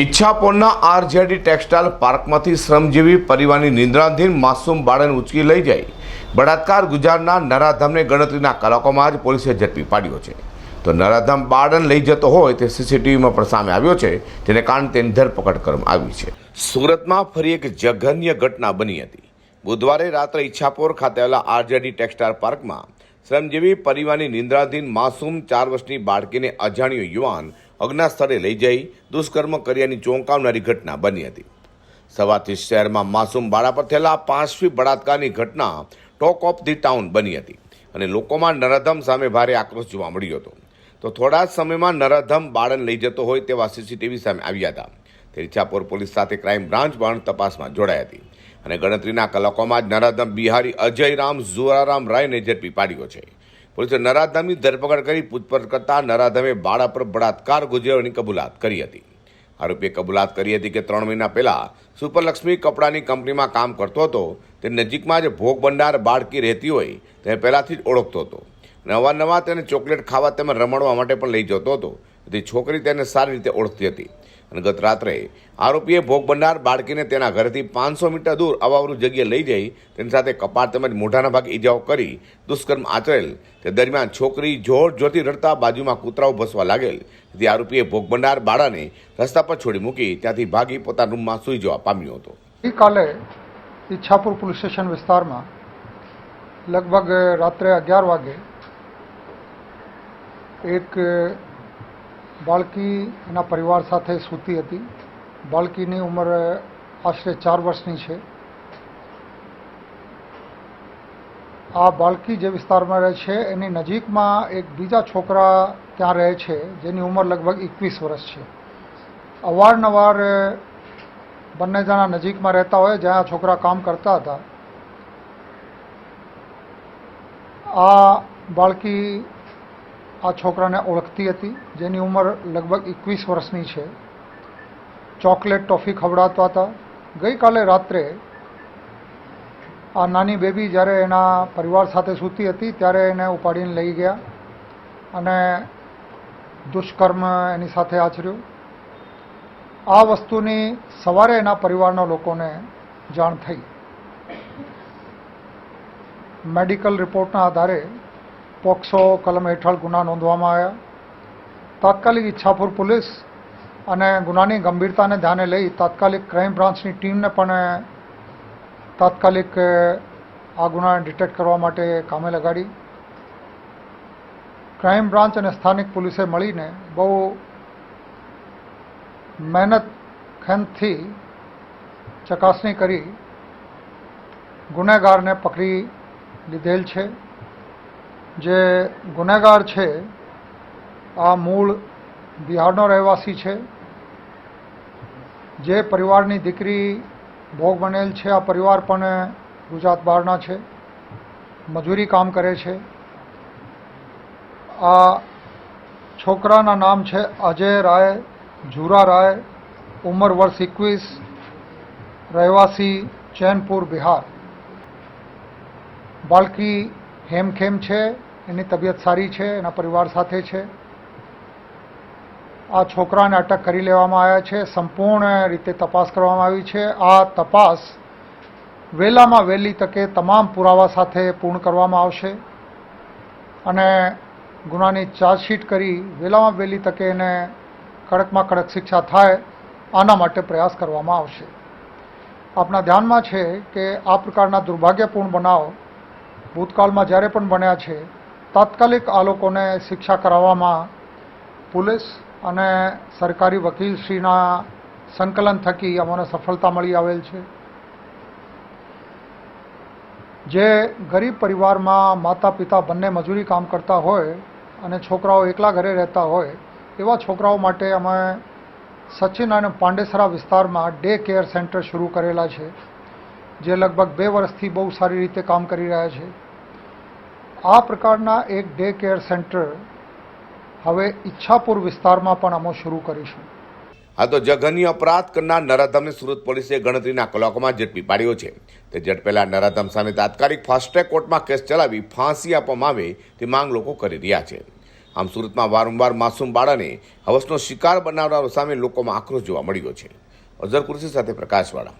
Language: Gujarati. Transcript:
ઈચ્છાપોરના આરજેડી ટેક્સટાઇલ પાર્કમાંથી શ્રમજીવી પરિવારની નિંદ્રાધીન માસૂમ બાળકને ઉચકી લઈ જઈ બળાત્કાર ગુજરાતના નરાધમને ગણતરીના કલાકોમાં જ પોલીસે ઝડપી પાડ્યો છે. તો નરાધમ બાળન લઈ જતો હોય તે સીસીટીવીમાં પણ સામે આવ્યો છે તેને કારણે તેની ધરપકડ કરવામાં આવી છે. સુરતમાં ફરી એક જઘન્ય ઘટના બની હતી. બુધવારે રાત્રે ઈચ્છાપોર ખાતે આવેલા આરજેડી ટેક્સટાઇલ પાર્કમાં શ્રમજીવી પરિવારની નિંદ્રાધીન માસૂમ ચાર વર્ષની બાળકીને અજાણ્યો યુવાન અજ્ઞાત સ્થળે લઈ જઈ દુષ્કર્મ કર્યાની ચોંકાવનારી ઘટના બની હતી. સવારથી શહેરમાં માસૂમ બાળા પર થયેલા પાંચમી બળાત્કારની ઘટના ટોક ઓફ ધી ટાઉન બની હતી અને લોકોમાં નરાધમ સામે ભારે આક્રોશ જોવા મળ્યો હતો. તો થોડા જ સમયમાં નરાધમ બાળન લઈ જતો હોય તેવા સીસીટીવી સામે આવ્યા હતા. તે પોલીસ સાથે ક્રાઇમ બ્રાન્ચ પણ તપાસમાં જોડાઈ હતી અને ગણતરીના કલાકોમાં જ નરાધમ બિહારી અજયરામ ઝુરારામ રાયને ઝડપી પાડ્યો છે. પોલીસે નરાધમની ધરપકડ કરી પૂછપરછ કરતા નરાધમે બાળા પર બળાત્કાર ગુજરવાની કબૂલાત કરી હતી. આરોપીએ કબૂલાત કરી હતી કે ત્રણ મહિના પહેલા સુપરલક્ષ્મી કપડાની કંપનીમાં કામ કરતો હતો, તે નજીકમાં જ ભોગ ભંડાર બાળકી રહેતી હોય તે પહેલાંથી જ ઓળખતો હતો. અને અવારનવાર તેને ચોકલેટ ખાવા તેમજ રમણવા માટે પણ લઈ જતો હતો. તેથી છોકરી તેને સારી રીતે ઓળખતી હતી. અને ગત રાત્રે આરોપીએ ભોગ બનનાર બાળકીને તેના ઘરેથી પાંચસો મીટર દૂર અવાવરું જગ્યાએ લઈ જઈ તેની સાથે કપાળ તેમજ મોઢાના ભાગે ઈજાઓ કરી દુષ્કર્મ આચરેલ. તે દરમિયાન છોકરી જોર જોરથી રડતા બાજુમાં કૂતરાઓ ભસવા લાગેલ. તેથી આરોપીએ ભોગ બનનાર બાળાને રસ્તા પર છોડી મૂકી ત્યાંથી ભાગી પોતાના રૂમમાં સૂઈ જવા પામ્યો હતો. કાલે ઈચ્છાપુર પોલીસ સ્ટેશન વિસ્તારમાં લગભગ રાત્રે અગિયાર વાગે એક બાળકી એના પરિવાર સાથે સૂતી હતી. બાળકીની ઉંમર આશરે ચાર વર્ષની છે. આ બાળકી જે વિસ્તારમાં રહે છે, એની નજીકમાં એક બીજા છોકરા ત્યાં રહે છે, જેની ઉંમર લગભગ એકવીસ વર્ષ છે. અવારનવાર બંને જણા નજીકમાં રહેતા હોય, જ્યાં છોકરા કામ કરતા હતા. આ બાળકી આ છોકરાને ઓળખતી હતી, જેની ઉંમર લગભગ એકવીસ વર્ષની છે. ચોકલેટ ટોફી ખવડાવતા હતા. ગઈકાલે રાત્રે આ નાની બેબી જ્યારે એના પરિવાર સાથે સૂતી હતી, ત્યારે એને ઉપાડીને લઈ ગયા અને દુષ્કર્મ એની સાથે આચર્યું. આ વસ્તુની સવારે એના પરિવારના લોકોને જાણ થઈ. મેડિકલ રિપોર્ટના આધારે પોક્સો કલમ હેઠળ ગુના નોંધવામાં આવ્યા. તાત્કાલિક ઈચ્છાપુર પોલીસ અને ગુનાની ગંભીરતાને ધ્યાને લઈ તાત્કાલિક ક્રાઇમ બ્રાન્ચની ટીમને પણ તાત્કાલિક આ ગુનાને ડિટેક્ટ કરવા માટે કામે લગાડી. ક્રાઇમ બ્રાન્ચ અને સ્થાનિક પોલીસે મળીને બહુ મહેનત ખેંચથી ચકાસણી કરી, ગુનેગારને પકડી લીધેલ છે. જે ગુનેગાર છે, આ મૂળ બિહારનો રહેવાસી છે, જે પરિવારની દીકરી ભોગ બનેલ છે, આ પરિવાર પણ ગુજરાત બહારના છે, મજૂરી કામ કરે છે. આ છોકરાના નામ છે અજય રાય ઝુરા રાય, ઉંમર વર્ષ એકવીસ, રહેવાસી ચૈનપુર બિહાર. બાળકી હેમખેમ છે, એની તબિયત સારી છે, એના પરિવાર સાથે છે. આ છોકરાને અટક કરી લેવામાં આવ્યા છે, સંપૂર્ણ રીતે તપાસ કરવામાં આવી છે. આ તપાસ વહેલામાં વહેલી તકે તમામ પુરાવા સાથે પૂર્ણ કરવામાં આવશે. અને ગુનાની ચાર્જશીટ કરી વહેલામાં વહેલી તકે એને કડકમાં કડક શિક્ષા થાય, આના માટે પ્રયાસ કરવામાં આવશે. આપણા ધ્યાનમાં છે કે આ પ્રકારના દુર્ભાગ્યપૂર્ણ બનાવ ભૂતકાળમાં જ્યારે પણ બન્યા છે, તાત્કાલિક આ લોકોને શિક્ષા કરાવવામાં પોલીસ અને સરકારી વકીલશ્રીના સંકલન થકી અમને સફળતા મળી આવેલ છે. જે ગરીબ પરિવારમાં માતા પિતા બંને મજૂરી કામ કરતા હોય અને છોકરાઓ એકલા ઘરે રહેતા હોય, એવા છોકરાઓ માટે અમે સચિન અને પાંડેસરા વિસ્તારમાં ડે કેર સેન્ટર શરૂ કરેલા છે. જે લગભગ બે વર્ષથી બહુ સારી રીતે કામ કરી રહ્યા છે. આ પ્રકારના એક ડે કેર સેન્ટર હવે ઈચ્છાપુર વિસ્તારમાં પણ અમે શરૂ કરીશું. આ તો જઘન્ય અપરાધ કરનાર નરાધમને સુરત પોલીસે ગણતરીના કલાકોમાં ઝડપી પાડ્યો છે. તે ઝડપેલા નરાધમ સામે તાત્કાલિક ફાસ્ટ્રેક કોર્ટમાં કેસ ચલાવી ફાંસી આપવામાં આવે તે માંગ લોકો કરી રહ્યા છે. આમ સુરતમાં વારંવાર માસૂમ બાળાને હવસનો શિકાર બનાવનારો સામે લોકોમાં આક્રોશ જોવા મળ્યો છે. અઝર કુર્સી સાથે પ્રકાશવાળા.